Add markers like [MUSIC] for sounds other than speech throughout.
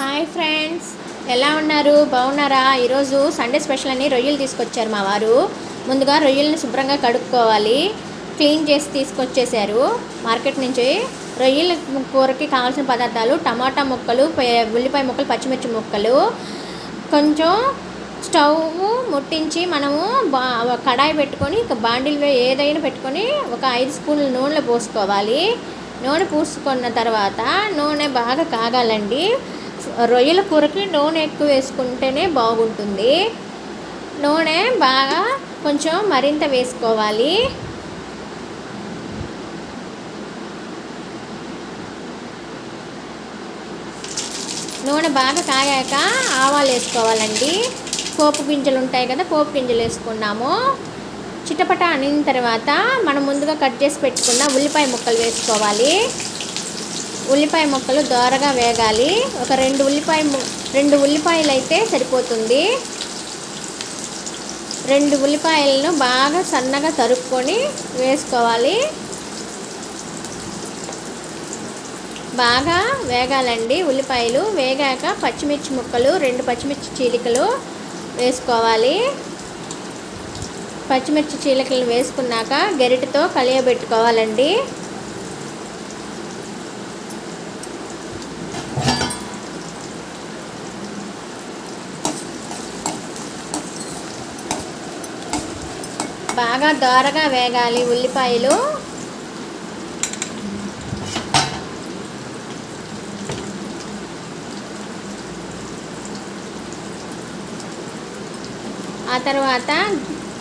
Hi friends. ఎలా ఉన్నారు? బాగున్నారా? ఈరోజు సండే స్పెషల్ అని రొయ్యలు తీసుకొచ్చారు మా వారు. ముందుగా రొయ్యల్ని శుభ్రంగా కడుక్కోవాలి. క్లీన్ చేసి తీసుకొచ్చేసారు మార్కెట్ నుంచి రొయ్యల కూరకి కావాల్సిన పదార్థాలు టమాటా ముక్కలు ఉల్లిపాయ ముక్కలు పచ్చిమిర్చి ముక్కలు. కొంచెం స్టవ్ ముట్టించి మనము బా కడాయి పెట్టుకొని బాండిల్ ఏదైనా పెట్టుకొని ఒక ఐదు స్పూన్ల నూనెలో పోసుకోవాలి. నూనె పూసుకున్న తర్వాత నూనె బాగా కాగాలండి. రొయ్యల కూరకి నూనె ఎక్కువ వేసుకుంటేనే బాగుంటుంది. నూనె బాగా కొంచెం మరింత వేసుకోవాలి. నూనె బాగా కాగాక ఆవాలు వేసుకోవాలండి. పోపు గింజలు ఉంటాయి కదా పోపు గింజలు వేసుకున్నాము. చిటపట అనిన తర్వాత మనం ముందుగా కట్ చేసి పెట్టుకున్న ఉల్లిపాయ ముక్కలు వేసుకోవాలి. ఉల్లిపాయ ముక్కలు దోరగా వేగాలి. ఒక రెండు ఉల్లిపాయ ము- రెండు ఉల్లిపాయలు అయితే సరిపోతుంది. రెండు ఉల్లిపాయలను బాగా సన్నగా తరుక్కొని వేసుకోవాలి. బాగా వేగాలండి ఉల్లిపాయలు. వేగాక పచ్చిమిర్చి ముక్కలు రెండు పచ్చిమిర్చి చీలికలు వేసుకోవాలి. పచ్చిమిర్చి చీలికలు వేసుకున్నాక గరిటతో కలియబెట్టుకోవాలండి. బాగా దోరగా వేగాలి ఉల్లిపాయలు. ఆ తర్వాత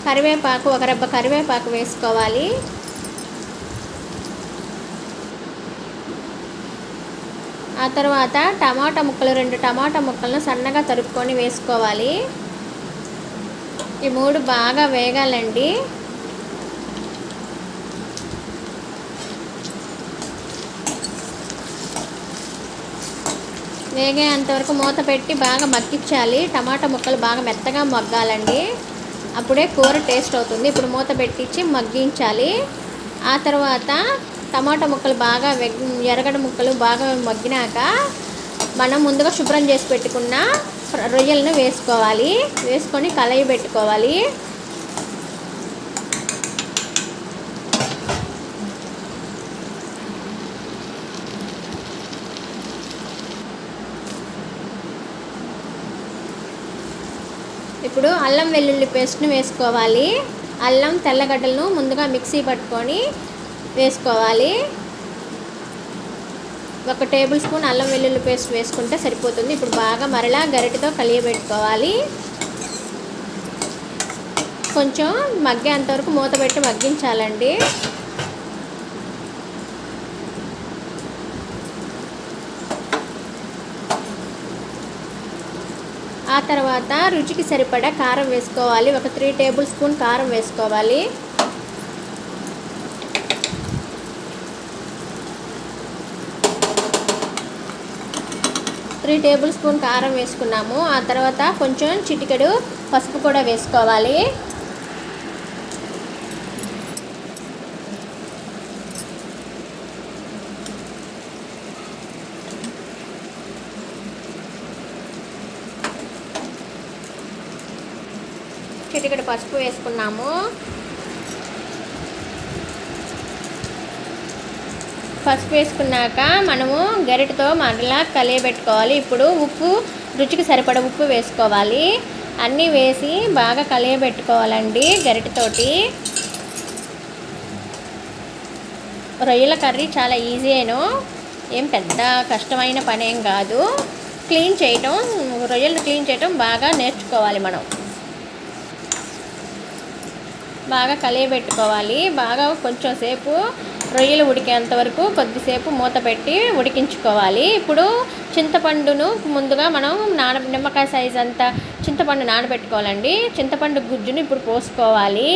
కరివేపాకు ఒక రెబ్బ కరివేపాకు వేసుకోవాలి. ఆ తర్వాత టమాటా ముక్కలు రెండు టమాటా ముక్కలను సన్నగా తరుక్కొని వేసుకోవాలి. ఈ మూడు బాగా వేగాలండి. వేగేంతవరకు మూత పెట్టి బాగా మగ్గించాలి. టమాటా ముక్కలు బాగా మెత్తగా మగ్గాలండి. అప్పుడే కూర టేస్ట్ అవుతుంది. ఇప్పుడు మూత పెట్టించి మగ్గించాలి. ఆ తర్వాత టమాటా ముక్కలు బాగా ఎరగడ ముక్కలు బాగా మగ్గినాక మనం ముందుగా శుభ్రం చేసి పెట్టుకున్న రొయ్యలను వేసుకోవాలి. వేసుకొని కలయి పెట్టుకోవాలి. ఇప్పుడు అల్లం వెల్లుల్లి పేస్ట్ని వేసుకోవాలి. అల్లం తెల్లగడ్డలను ముందుగా మిక్సీ పట్టుకొని వేసుకోవాలి. ఒక టేబుల్ స్పూన్ అల్లం వెల్లుల్లి పేస్ట్ వేసుకుంటే సరిపోతుంది. ఇప్పుడు బాగా మరలా గరిటతో కలియబెట్టుకోవాలి. కొంచెం మగ్గేంతవరకు మూత పెట్టి మగ్గించాలండి. ఆ తర్వాత రుచికి సరిపడా కారం వేసుకోవాలి. ఒక త్రీ టేబుల్ స్పూన్ కారం వేసుకోవాలి. త్రీ టేబుల్ స్పూన్ కారం వేసుకున్నాము. ఆ తర్వాత కొంచెం చిటికెడు పసుపు కూడా వేసుకోవాలి. చిటికెడు పసుపు వేసుకున్నాము. పసుపు వేసుకున్నాక మనము గరిటతో మరలా కలియబెట్టుకోవాలి. ఇప్పుడు ఉప్పు రుచికి సరిపడ ఉప్పు వేసుకోవాలి. అన్నీ వేసి బాగా కలియబెట్టుకోవాలండి గరిటతోటి. రొయ్యల కర్రీ చాలా ఈజీయేను ఏం పెద్ద కష్టమైన పనేం కాదు. క్లీన్ చేయటం రొయ్యలు క్లీన్ చేయటం బాగా నేర్చుకోవాలి మనం. బాగా కలియబెట్టుకోవాలి. బాగా కొంచెం సేపు రొయ్యలు ఉడికేంత వరకు కొద్దిసేపు మూత పెట్టి ఉడికించుకోవాలి. ఇప్పుడు చింతపండును ముందుగా మనం నాన నిమ్మకాయ సైజ్ అంత చింతపండు నానబెట్టుకోవాలండి. చింతపండు గుజ్జును ఇప్పుడు పోసుకోవాలి.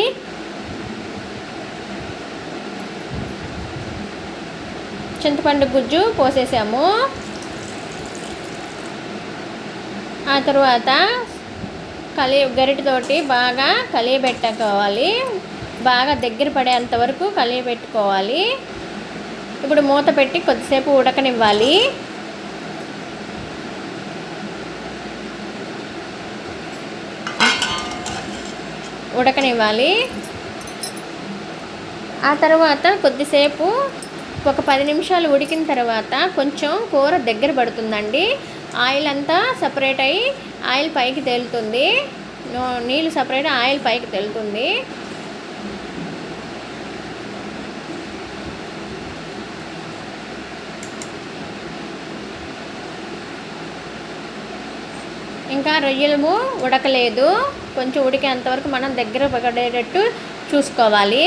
చింతపండు గుజ్జు పోసేసాము. ఆ తర్వాత కలి గరిటతోటి బాగా కలియబెట్టుకోవాలి బాగా దగ్గర పడేంత వరకు కలియబెట్టుకోవాలి ఇప్పుడు మూత పెట్టి కొద్దిసేపు ఉడకనివ్వాలి. ఉడకనివ్వాలి. ఆ తర్వాత కొద్దిసేపు ఒక పది నిమిషాలు ఉడికిన తర్వాత కొంచెం కూర దగ్గర పడుతుందండి. ఆయిల్ అంతా సపరేట్ అయ్యి ఆయిల్ పైకి తేలుతుంది. నీళ్ళు సపరేట్ ఆయిల్ పైకి తేలుతుంది. ఇంకా రొయ్యలము ఉడకలేదు. కొంచెం ఉడికేంతవరకు మనం దగ్గర పడేటట్టు చూసుకోవాలి.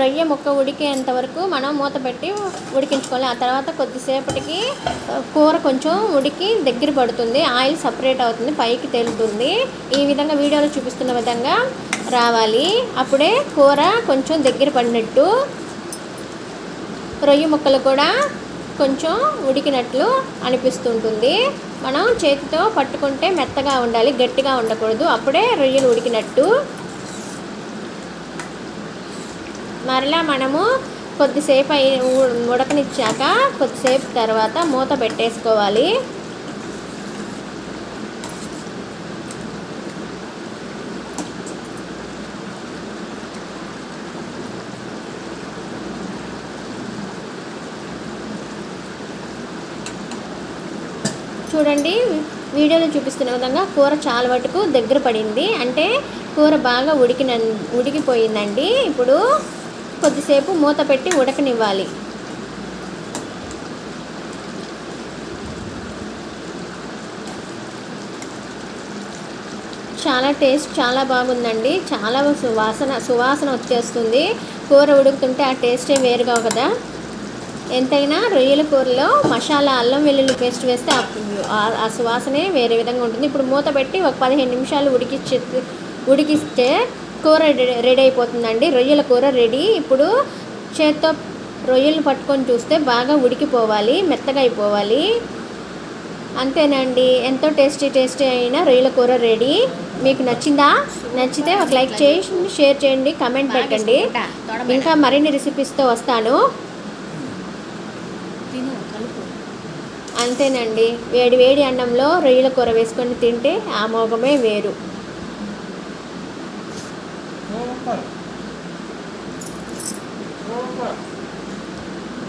రొయ్య ముక్క ఉడికేంత వరకు మనం మూత పెట్టి ఉడికించుకోవాలి. ఆ తర్వాత కొద్దిసేపటికి కూర కొంచెం ఉడికి దగ్గర పడుతుంది. ఆయిల్ సపరేట్ అవుతుంది పైకి తేలుతుంది. ఈ విధంగా వీడియోలో చూపిస్తున్న విధంగా రావాలి. అప్పుడే కూర కొంచెం దగ్గర పడినట్టు రొయ్య ముక్కలు కూడా కొంచెం ఉడికినట్లు అనిపిస్తుంటుంది. మనం చేతితో పట్టుకుంటే మెత్తగా ఉండాలి గట్టిగా ఉండకూడదు. అప్పుడే రొయ్యలు ఉడికినట్టు మరలా మనము కొద్దిసేపు అయి ఉడకనిచ్చాక కొద్దిసేపు తర్వాత మూత పెట్టేసుకోవాలి. చూడండి వీడియోలో చూపిస్తున్న విధంగా కూర చాలా వరకు దగ్గర పడింది. అంటే కూర బాగా ఉడికిన ఉడికిపోయిందండి. ఇప్పుడు కొద్దిసేపు మూత పెట్టి ఉడకనివ్వాలి. చాలా టేస్ట్ చాలా బాగుందండి. చాలా సువాసన సువాసన వచ్చేస్తుంది. కూర ఉడుకుతుంటే ఆ టేస్టే వేరుగా కదా. ఎంతైనా రొయ్యల కూరలో మసాలా అల్లం వెల్లుల్లి పేస్ట్ వేస్తే ఆ- సువాసనే వేరే విధంగా ఉంటుంది. ఇప్పుడు మూత పెట్టి ఒక పదిహేను నిమిషాలు ఉడికిచ్చి ఉడికిస్తే కూర రెడీ- రెడీ అయిపోతుందండి. రొయ్యల కూర రెడీ. ఇప్పుడు చేత్తో రొయ్యలు పట్టుకొని చూస్తే బాగా ఉడికిపోవాలి మెత్తగా అయిపోవాలి. అంతేనండి. ఎంతో టేస్టీ టేస్టీ అయిన రొయ్యల కూర రెడీ. మీకు నచ్చిందా? నచ్చితే ఒక లైక్ చేయండి షేర్ చేయండి కమెంట్ పెట్టండి. ఇంకా మరిన్ని రెసిపీస్తో వస్తాను. అంతేనండి. వేడి వేడి అన్నంలో రొయ్యల కూర వేసుకొని తింటే ఆ మోగమే వేరు.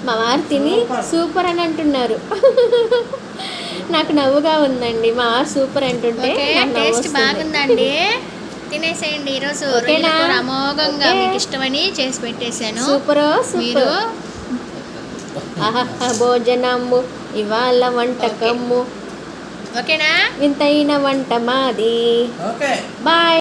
మా వారు తిని సూపర్. సూపర్ అని అంటున్నారు. [LAUGHS] నాకు నవ్వుగా ఉందండి. మా వారు సూపర్ అంటుంటే టేస్ట్. బాగుందండి. [LAUGHS] తినేసేయండి ఈరోజు అమోఘంగా. మీకు ఇష్టమని చేసి పెట్టేశాను. సూపర్ మీరు సూపర్ ఆహా భోజనము ఇవాళ వంటకము. ఓకేనా? వింతైన వంట మాది. ఓకే. బాయ్.